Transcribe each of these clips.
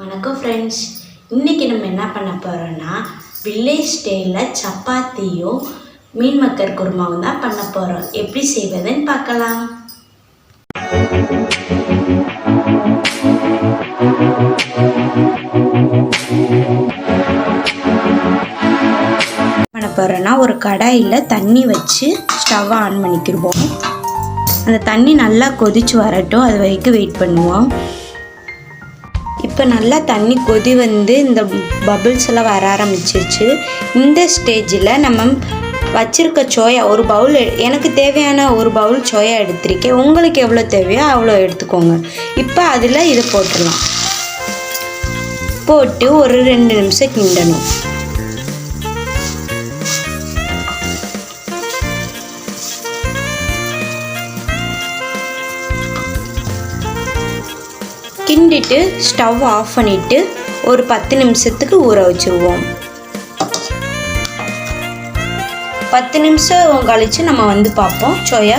வணக்கம் ஃப்ரெண்ட்ஸ் இன்றைக்கி நம்ம என்ன பண்ண போகிறோன்னா வில்லேஜ் ஸ்டைலில் சப்பாத்தியும் மீன் மக்கர் குருமாவும் தான் பண்ண போகிறோம் எப்படி செய்வதுன்னு பார்க்கலாம். பண்ண போகிறோன்னா ஒரு கடாயில் தண்ணி வச்சு ஸ்டவ்வை ஆன் பண்ணிக்கிடுவோம் அந்த தண்ணி நல்லா கொதிச்சு வரட்டும். அது வரைக்கும் வெயிட் பண்ணுவோம். இப்போ நல்லா தண்ணி கொதி வந்து இந்த பபுள்ஸ் எல்லாம் வர ஆரம்பிச்சிருச்சு. இந்த ஸ்டேஜில் நம்ம வச்சிருக்க சோயா ஒரு பவுல் எனக்கு தேவையான ஒரு பவுல் சோயா எடுத்திருக்கேன். உங்களுக்கு எவ்வளோ தேவையோ அவ்வளோ எடுத்துக்கோங்க. இப்போ அதில் இதை போட்டுடலாம். போட்டு ஒரு ரெண்டு நிமிஷம் கிண்டணும். கிண்டிட்டு ஸ்டவ் ஆஃப் பண்ணிவிட்டு ஒரு பத்து நிமிஷத்துக்கு ஊற வச்சுருவோம். பத்து நிமிஷம் கழித்து நம்ம வந்து பார்ப்போம் சோயா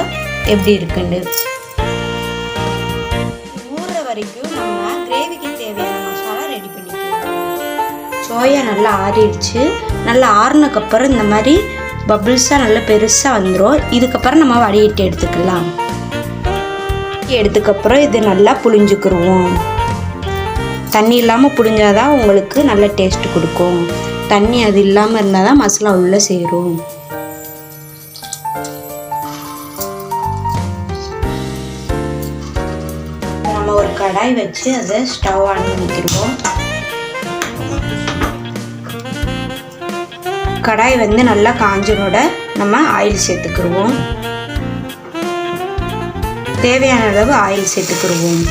எப்படி இருக்குன்னு. ஊற வரைக்கும் நம்ம கிரேவிக்கு தேவையான மசாலா ரெடி பண்ணிக்கலாம். சோயா நல்லா ஆறிடுச்சு. நல்லா ஆறுனக்கப்புறம் இந்த மாதிரி பபிள்ஸாக நல்லா பெருசாக வந்துடும் இதுக்கப்புறம் நம்ம வடிகட்டி எடுத்துக்கலாம். எடுத்துக்கப்புறம் இது நல்லா புளிஞ்சுக்கிருவோம் தண்ணி இல்லாமல் புளிஞ்சாதான் உங்களுக்கு நல்ல டேஸ்ட் கொடுக்கும். தண்ணி அது இல்லாமல் இருந்தால் தான் மசாலா உள்ளே சேரும். நம்ம ஒரு கடாய் வச்சு அதை ஸ்டவ் ஆன் பண்ணிக்கிடுவோம். கடாய் வந்து நல்லா காஞ்சனோட நம்ம ஆயில் சேர்த்துக்கிடுவோம். தேவையான அளவு ஆயில் சேர்த்துக்கிடுவோம்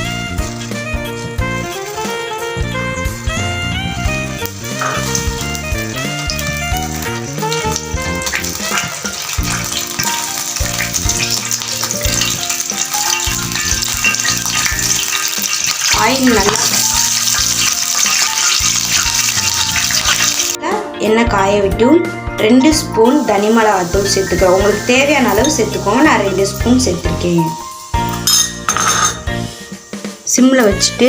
ஆயில் நல்லா எண்ணெய் காய விட்டும். ரெண்டு ஸ்பூன் தனிமிளகாத்தூள் சேர்த்துக்கிறோம். உங்களுக்கு தேவையான அளவு சேர்த்துக்கோங்க. நான் ரெண்டு ஸ்பூன் சேர்த்துருக்கேன். சிம்மில் வச்சுட்டு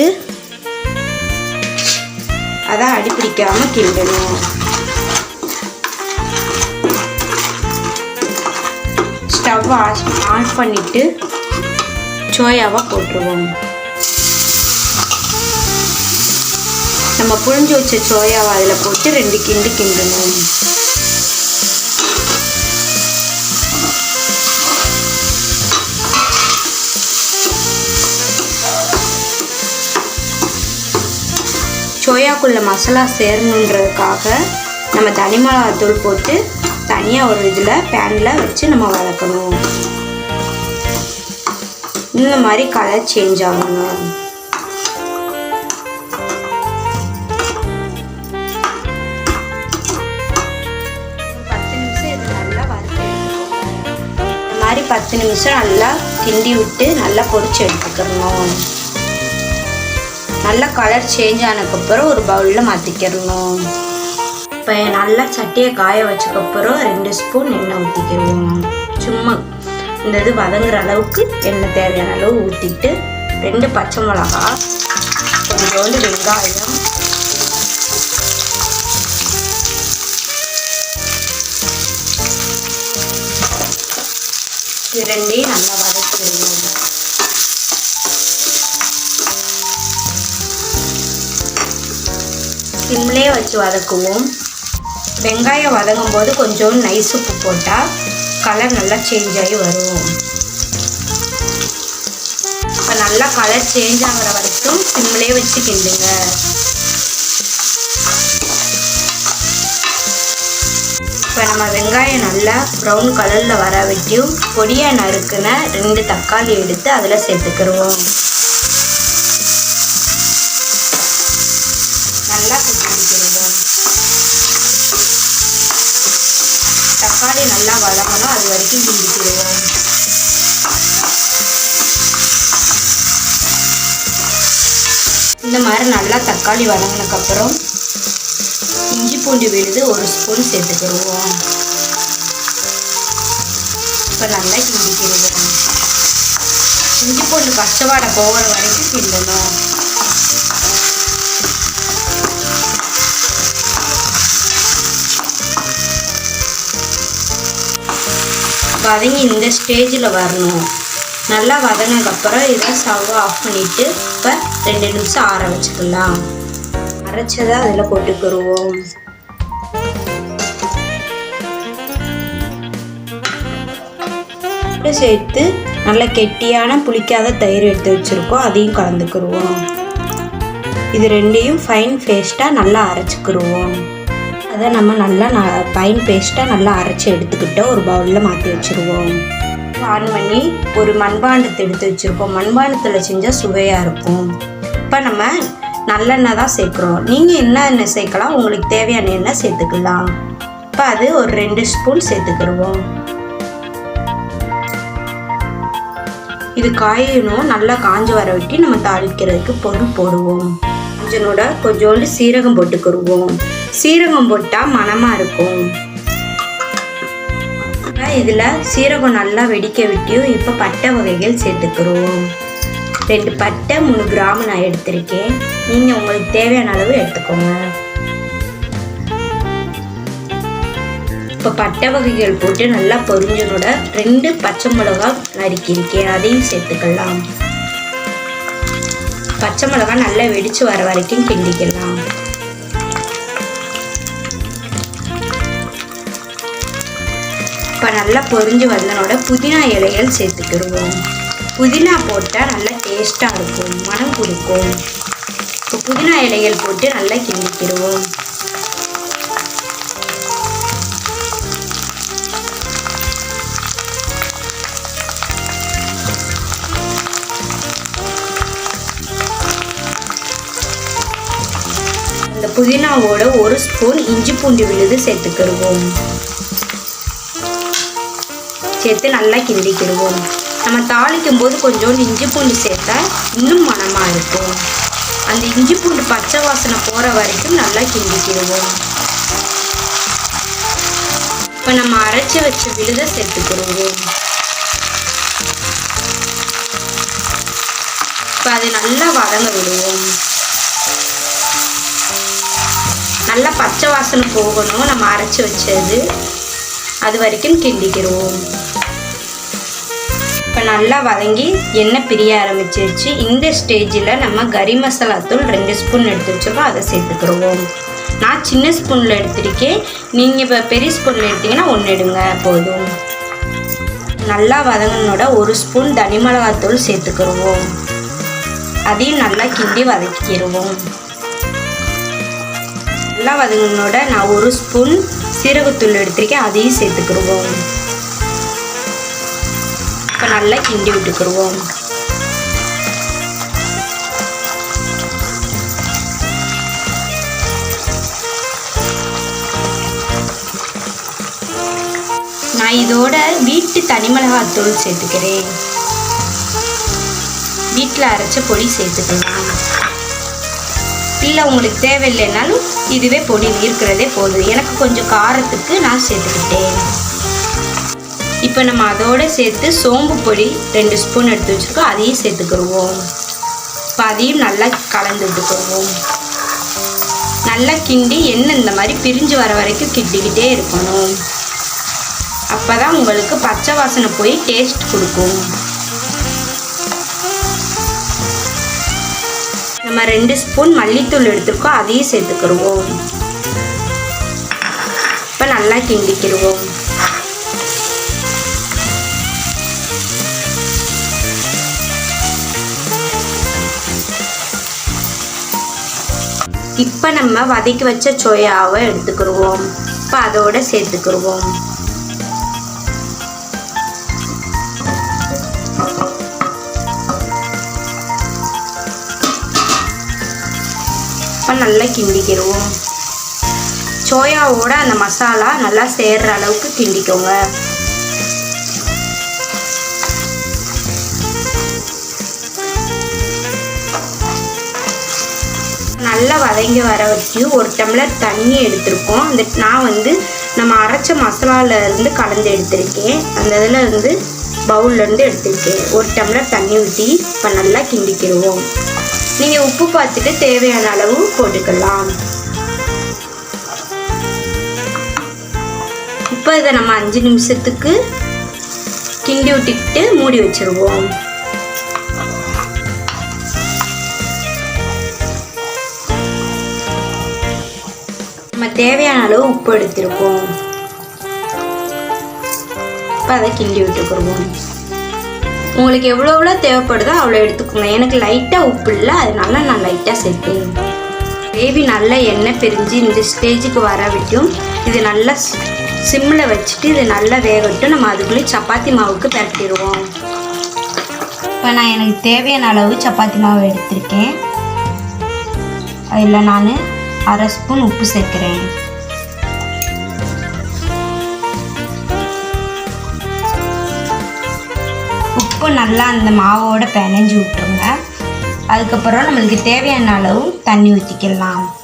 அதை அடிப்பிடிக்காமல் கிண்டணும். ஸ்டவ் ஆன் பண்ணிவிட்டு சோயாவை போட்டுருவோம். நம்ம புழிஞ்சு வச்ச சோயாவை அதில் போட்டு ரெண்டு கிண்டு கிண்டணும். சோயாக்குள்ள மசாலா சேரணுன்றதுக்காக நம்ம தனி மிளகாத்தூள் போட்டு தனியாக ஒரு இதில் பேனில் வச்சு நம்ம வளர்க்கணும் இந்த மாதிரி கலர் சேஞ்ச் ஆகணும் பத்து நிமிஷம் நல்லா இந்த மாதிரி பத்து நிமிஷம் நல்லா கிண்டி விட்டு நல்லா பொரிச்சு எடுத்துக்கணும். நல்லா கலர் சேஞ்ச் ஆனதுக்கப்புறம் ஒரு பவுலில் மாற்றிக்கிறணும் இப்போ நல்லா சட்டியை காய வச்சக்கப்புறம் ரெண்டு ஸ்பூன் எண்ணெய் ஊற்றிக்கிடுவோம் சும்மா இந்த இது வதங்குற அளவுக்கு எண்ணெய் தேவையான அளவு ஊற்றிட்டு ரெண்டு பச்சை மிளகா கொஞ்சோண்டு வெங்காயம். இது ரெண்டையும் நல்லா வதக்கிடுவோம் சிம்லே வச்சு வதக்குவோம். வெங்காயம் வதங்கும் போது கொஞ்சம் நைஸ் உப்பு போட்டால் கலர் நல்லா சேஞ்ச் ஆகி வரும். இப்போ நல்லா கலர் சேஞ்ச் ஆகிற வரைக்கும் சிம்லே வச்சு கிண்டுங்க. இப்போ நம்ம வெங்காயம் நல்லா ப்ரௌன் கலரில் வர வட்டியும் பொடியாக நறுக்குன ரெண்டு தக்காளி எடுத்து அதில் சேர்த்துக்கிடுவோம் நல்லா தக்காளி நல்லா வதங்கணும். அது வரைக்கும் கிண்டிக்கிடுவோம் இந்த மாதிரி நல்லா தக்காளி வதங்கினதுக்கப்புறம் இஞ்சி பூண்டு விழுது ஒரு ஸ்பூன் சேர்த்துக்கிடுவோம் இப்போ நல்லா கிண்டிக்கிடுவோம் இஞ்சி பூண்டு பச்சை வாடை போகிற வரைக்கும் கிண்டணும். வதங்கி இந்த ஸ்டேஜில் வரணும். நல்லா வதங்கினதுக்கப்புறம் இதை ஸ்டவ் ஆஃப் பண்ணிவிட்டு இப்போ ரெண்டு நிமிஷம் ஆற வச்சுக்கலாம். அரைச்சதை அதில் போட்டுக்கிடுவோம் சேர்த்து நல்ல கெட்டியான புளிக்காத தயிர் எடுத்து வச்சுருக்கோம். அதையும் கலந்துக்கிடுவோம் இது ரெண்டையும் ஃபைன் பேஸ்ட்டாக நல்லா அரைச்சிக்கிடுவோம் அதை நம்ம நல்லா ந பைன் பேஸ்ட்டாக நல்லா அரைச்சி எடுத்துக்கிட்டு ஒரு பவுலில் மாற்றி வச்சுருவோம். ஆன் பண்ணி ஒரு மண்பாண்டத்தை எடுத்து வச்சுருக்கோம். மண்பாண்டத்தில் செஞ்சால் சுவையாக இருக்கும். இப்போ நம்ம நல்லெண்ணெய் தான் சேர்க்குறோம். நீங்கள் என்ன எண்ணெய் சேர்க்கலாம்? உங்களுக்கு தேவையான எண்ணெய் சேர்த்துக்கலாம். இப்போ அது ஒரு ரெண்டு ஸ்பூன் சேர்த்துக்கிடுவோம் இது காயணும் நல்லா காஞ்சு வர வெட்டி நம்ம தாளிக்கிறதுக்கு பொருள் போடுவோம். கொஞ்சனோட கொஞ்சோண்டு சீரகம் போட்டுக்கிடுவோம் சீரகம் போட்டால் மணமாக இருக்கும். இதில் சீரகம் நல்லா வெடிக்க விட்டியும் இப்போ பட்டை வகைகள் சேர்த்துக்கிறோம். ரெண்டு பட்டை மூணு கிராம் நான் எடுத்திருக்கேன். நீங்கள் உங்களுக்கு தேவையான அளவு எடுத்துக்கோங்க. இப்போ பட்டை வகைகள் போட்டு நல்லா பொரிஞ்சனோட ரெண்டு பச்சை மிளகா நறுக்கியிருக்கேன். அதையும் சேர்த்துக்கலாம். பச்சை மிளகா நல்லா வெடித்து வர வரைக்கும் கிண்டிக்கலாம். நல்லா பொரிஞ்சு வந்தனோட புதினா இலைகள் சேர்த்துக்கிடுவோம். புதினா போட்டால் நல்லா டேஸ்ட்டாக இருக்கும் மனம் கொடுக்கும் இப்போ புதினா இலைகள் போட்டு நல்லா கிண்டிக்கிடுவோம். அந்த புதினாவோட ஒரு ஸ்பூன் இஞ்சி பூண்டு விழுது சேர்த்துக்கிடுவோம். சேர்த்து நல்லா கிண்டிக்கிடுவோம். நம்ம தாளிக்கும் போது கொஞ்சோண்டு இஞ்சி பூண்டு சேர்த்தா இன்னும் மனமாக இருக்கும். அந்த இஞ்சி பூண்டு பச்சை வாசனை போகிற வரைக்கும் நல்லா கிண்டிக்கிடுவோம். இப்போ நம்ம அரைச்சி வச்ச விழுதை சேர்த்துக்கிடுவோம். இப்போ அது நல்லா வதங்க விடுவோம். நல்லா பச்சை வாசனை போகணும். நம்ம அரைச்சி வச்சது அது வரைக்கும் கிண்டிக்கிடுவோம். இப்போ நல்லா வதங்கி எண்ணெய் பிரிய ஆரம்பிச்சிருச்சு. இந்த ஸ்டேஜில் நம்ம கறி மசாலா தூள் ரெண்டு ஸ்பூன் எடுத்து வச்சுருக்கோம். அதை சேர்த்துக்கிடுவோம். நான் சின்ன ஸ்பூனில் எடுத்திருக்கேன். நீங்கள் இப்போ பெரிய ஸ்பூனில் எடுத்தீங்கன்னா ஒன்று எடுங்க போதும். நல்லா வதங்கினோட ஒரு ஸ்பூன் தனி மிளகாத்தூள் சேர்த்துக்கிடுவோம். அதையும் நல்லா கிண்டி வதக்கிடுவோம். நல்லா வதங்கினோட நான் ஒரு ஸ்பூன் சீரகத்தூள் எடுத்திருக்கேன். அதையும் சேர்த்துக்கிடுவோம். நல்லா கிண்டி விட்டுக்கிடுவோம் நான் இதோட வீட்டு தனிமிளகாத்தூள் சேர்த்துக்கிறேன். வீட்டில் அரைச்ச பொடி சேர்த்துக்கலாம். இல்லை உங்களுக்கு தேவையில்லைனாலும் இதுவே பொடி இருக்கிறதே போதும். எனக்கு கொஞ்சம் காரத்துக்கு நான் சேர்த்துக்கிட்டேன். இப்போ நம்ம அதோடு சேர்த்து சோம்பு பொடி ரெண்டு ஸ்பூன் எடுத்து வச்சுருக்கோம். அதையும் சேர்த்துக்கிடுவோம். இப்போ அதையும் நல்லா கலந்து விட்டுக்கிடுவோம் நல்லா கிண்டி எண்ணெய் இந்த மாதிரி பிரிஞ்சு வர வரைக்கும் கிண்டிக்கிட்டே இருக்கணும். அப்போ தான் உங்களுக்கு பச்சை வாசனை போய் டேஸ்ட் கொடுக்கும். நம்ம ரெண்டு ஸ்பூன் மல்லித்தூள் எடுத்துருக்கோம். அதையும் சேர்த்துக்கிடுவோம். இப்போ நல்லா கிண்டிக்கிடுவோம். இப்போ நம்ம வதக்கி வச்ச சோயாவை எடுத்துக்கிடுவோம் இப்போ அதோட சேர்த்துக்கிடுவோம் இப்போ நல்லா கிண்டிக்கிடுவோம் சோயாவோட அந்த மசாலா நல்லா சேர்ற அளவுக்கு கிண்டிக்கோங்க. நல்லா வதங்கி வர வரைக்கும் ஒரு டம்ளர் தண்ணி எடுத்திருக்கோம். அந்த நான் வந்து நம்ம அரைச்ச மசாலாவிலேருந்து இருந்து கலந்து எடுத்திருக்கேன். அந்த இதில் இருந்து பவுல்லேருந்து எடுத்துருக்கேன் எடுத்திருக்கேன். ஒரு டம்ளர் தண்ணி ஊற்றி இப்போ நல்லா கிண்டிக்கிடுவோம் நீங்கள் உப்பு பார்த்துட்டு தேவையான அளவு போட்டுக்கலாம். இப்போ இதை நம்ம அஞ்சு நிமிஷத்துக்கு கிண்டி விட்டுக்கிட்டு மூடி வச்சிருவோம். தேவையான அளவு உப்பு எடுத்திருக்கோம் இப்போ அதை கிண்டி விட்டுக்கிடுவோம். உங்களுக்கு எவ்வளோ எவ்வளோ தேவைப்படுதோ அவ்வளோ எடுத்துக்கோங்க. எனக்கு லைட்டாக உப்பு இல்லை அதனால நான் லைட்டாக சேர்த்தேன் கிரேவி நல்லா எண்ணெய் பிரிஞ்சு இந்த ஸ்டேஜுக்கு வர விட்டும். இது நல்லா சிம்மில் வச்சுட்டு இது நல்லா வேகட்டும் நம்ம அதுக்குள்ளே சப்பாத்தி மாவுக்கு பரட்டிடுவோம். இப்போ நான் எனக்கு தேவையான அளவு சப்பாத்தி மாவு எடுத்திருக்கேன். அதில் நான் அரை ஸ்பூன் உப்பு சேர்க்குறேன். உப்பு நல்லா அந்த மாவோட பிணைஞ்சு விட்டுருங்க. அதுக்கப்புறம் நம்மளுக்கு தேவையான அளவு தண்ணி ஊற்றிக்கலாம்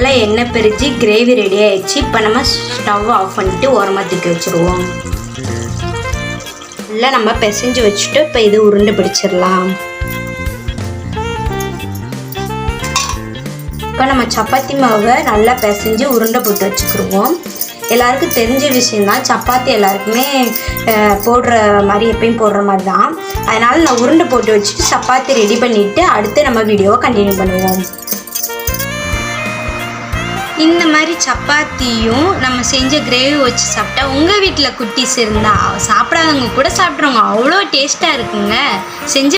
நல்லா எண்ணெய் பிரித்து கிரேவி ரெடி ஆயிடுச்சு. இப்போ நம்ம ஸ்டவ் ஆஃப் பண்ணிட்டு ஓரமாக தூக்கி வச்சுருவோம். நல்லா நம்ம பிசைஞ்சு வச்சுட்டு இப்போ இது உருண்டை பிடிச்சிடலாம். இப்போ நம்ம சப்பாத்தி மாவை நல்லா பிசைஞ்சு உருண்டை போட்டு வச்சுக்கிடுவோம் எல்லாருக்கும் தெரிஞ்ச விஷயந்தான் சப்பாத்தி எல்லாருக்குமே போடுற மாதிரி எப்பயும் போடுற மாதிரி தான் அதனால் நான் உருண்டை போட்டு வச்சுட்டு சப்பாத்தி ரெடி பண்ணிவிட்டு அடுத்து நம்ம வீடியோவை கண்டினியூ பண்ணுவோம். இந்த மாதிரி சப்பாத்தியும் நம்ம செஞ்ச கிரேவி வச்சு சாப்பிட்டா உங்கள் வீட்டில் குட்டீஸ் இருந்தால் சாப்பிடாதவங்க கூட சாப்பிட்றவங்க அவ்வளோ டேஸ்ட்டாக இருக்குங்க. செஞ்சு